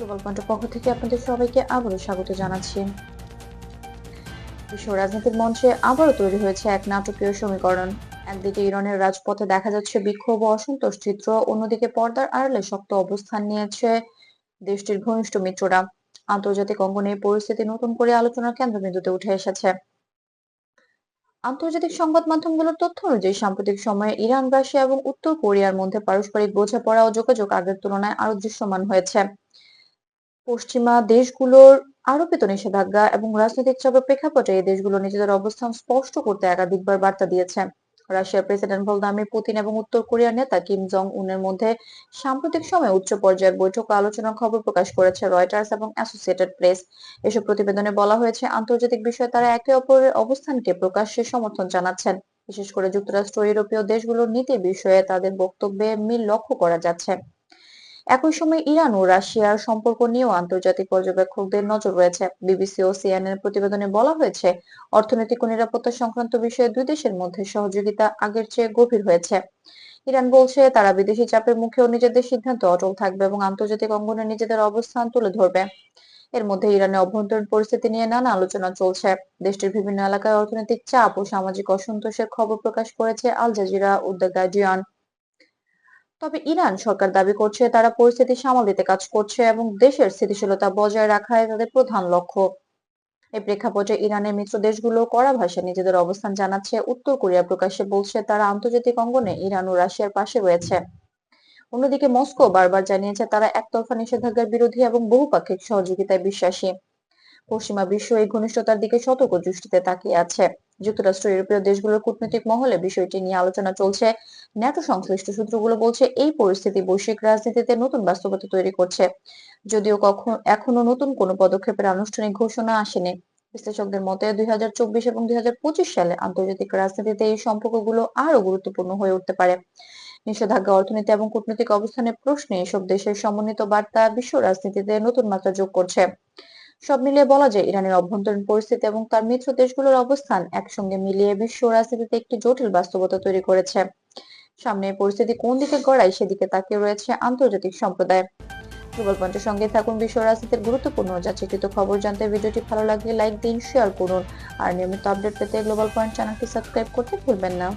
Global পয়েন্টের পক্ষ থেকে আপনাদের সবাইকে আবারও স্বাগত জানাচ্ছি। বিশ্ব রাজনীতির মঞ্চে আবারও তৈরি হয়েছে এক নাটকীয় সমীকরণ। একদিকে ইরানের রাজপথে দেখা যাচ্ছে বিক্ষোভ ও অসন্তোষ চিত্র, অন্যদিকে পর্দার আড়ালে শক্ত অবস্থান নিয়েছে দেশটির ঘনিষ্ঠ মিত্ররা। আন্তর্জাতিক অঙ্গনে পরিস্থিতি নতুন করে আলোচনার কেন্দ্রবিন্দুতে উঠে এসেছে। আন্তর্জাতিক সংবাদ মাধ্যমগুলোর তথ্য অনুযায়ী, সাম্প্রতিক সময়ে ইরান, রাশিয়া এবং উত্তর কোরিয়ার মধ্যে পারস্পরিক বোঝাপড়া ও যোগাযোগ আগের তুলনায় আরও দৃশ্যমান হয়েছে। পশ্চিমা দেশগুলোর আরোপিত নিষেধাজ্ঞা এবং রাজনৈতিক চাপের প্রেক্ষাপটে এই দেশগুলো নিজেদের অবস্থান স্পষ্ট করতে একাধিকবার বার্তা দিয়েছে। রাশিয়ার প্রেসিডেন্ট ভলদামির পুতিন এবং উত্তর কোরিয়ার নেতা কিম জং উনের মধ্যে সাম্প্রতিক সময়ে উচ্চ পর্যায়ের বৈঠক আলোচনার খবর প্রকাশ করেছে রয়টার্স এবং অ্যাসোসিয়েটেড প্রেস। এসব প্রতিবেদনে বলা হয়েছে, আন্তর্জাতিক বিষয়ে তারা একে অপরের অবস্থানকে প্রকাশ্যে সমর্থন জানাচ্ছেন। বিশেষ করে যুক্তরাষ্ট্র ইউরোপীয় দেশগুলোর নীতি বিষয়ে তাদের বক্তব্যে মিল লক্ষ্য করা যাচ্ছে। একই সময় ইরান ও রাশিয়ার সম্পর্ক নিয়েও আন্তর্জাতিক পর্যবেক্ষকদের নজর রয়েছে। বিবিসি ও সিএনএন প্রতিবেদনে বলা হয়েছে, অর্থনৈতিক ও নিরাপত্তা সংক্রান্ত বিষয়ে দুই দেশের মধ্যে সহযোগিতা আগের চেয়ে গভীর হয়েছে। ইরান বলছে, তারা বিদেশি চাপের মুখেও নিজেদের সিদ্ধান্ত অটল থাকবে এবং আন্তর্জাতিক অঙ্গনে নিজেদের অবস্থান তুলে ধরবে। এর মধ্যে ইরানের অভ্যন্তরীণ পরিস্থিতি নিয়ে নানা আলোচনা চলছে। দেশটির বিভিন্ন এলাকায় অর্থনৈতিক চাপ ও সামাজিক অসন্তোষের খবর প্রকাশ করেছে আল জাজিরা ও দ্য গার্ডিয়ান তবে ইরান সরকার দাবি করছে তারা পরিস্থিতি সামাল দিতে কাজ করছে এবং দেশের স্থিতিশীলতা বজায় রাখায় তাদের প্রধান লক্ষ্য। এই প্রেক্ষাপটে ইরানের মিত্র দেশগুলো কড়া ভাষায় নিজেদের অবস্থান জানাচ্ছে। উত্তর কোরিয়া প্রকাশ্যে বলছে, তারা আন্তর্জাতিক অঙ্গনে ইরান ও রাশিয়ার পাশে রয়েছে। অন্যদিকে মস্কো বারবার জানিয়েছে, তারা একতরফা নিষেধাজ্ঞার বিরোধী এবং বহুপাক্ষিক সহযোগিতায় বিশ্বাসী। পশ্চিমা বিশ্ব এই ঘনিষ্ঠতার দিকে সতর্ক দৃষ্টিতে তাকিয়ে আছে। যুক্তরাষ্ট্র, ইউরোপীয় দেশগুলোর কূটনৈতিক মহলে বিষয়টি নিয়ে আলোচনা চলছে। ন্যাটো সংশ্লিষ্ট সূত্রগুলো বলছে, এই পরিস্থিতি বৈশ্বিক রাজনীতিতে নতুন বাস্তবতা তৈরি করছে। যদিও কখন, এখনও নতুন কোনো পদক্ষেপের আনুষ্ঠানিক ঘোষণা আসেনি। বিশ্লেষকদের মতে, দুই হাজার চব্বিশ এবং দুই হাজার পঁচিশ সালে আন্তর্জাতিক রাজনীতিতে এই সম্পর্কগুলো আরও গুরুত্বপূর্ণ হয়ে উঠতে পারে। নিষেধাজ্ঞা, অর্থনীতি এবং কূটনৈতিক অবস্থানের প্রশ্নে এসব দেশের সমন্বিত বার্তা বিশ্ব রাজনীতিতে নতুন মাত্রা যোগ করছে। সব মিলিয়ে বলা যায় ইরানের অভ্যন্তরীণ পরিস্থিতি এবং তার মিত্র দেশগুলোর অবস্থান একসঙ্গে মিলিয়ে বিশ্ব রাজনীতিতে একটি জটিল বাস্তবতা তৈরি করেছে। সামনে পরিস্থিতি কোন দিকে গড়ায় সেদিকে তাকিয়ে রয়েছে আন্তর্জাতিক সম্প্রদায়। পয়েন্টের সঙ্গে থাকুন বিশ্ব রাজনীতির গুরুত্বপূর্ণ যাচাইকৃত খবর। জানতে ভিডিওটি ভালো লাগলে লাইক দিন শেয়ার করুন। আর নিয়মিত আপডেট পেতে গ্লোবাল পয়েন্ট চ্যানেলটি সাবস্ক্রাইব করতে ভুলবেন না।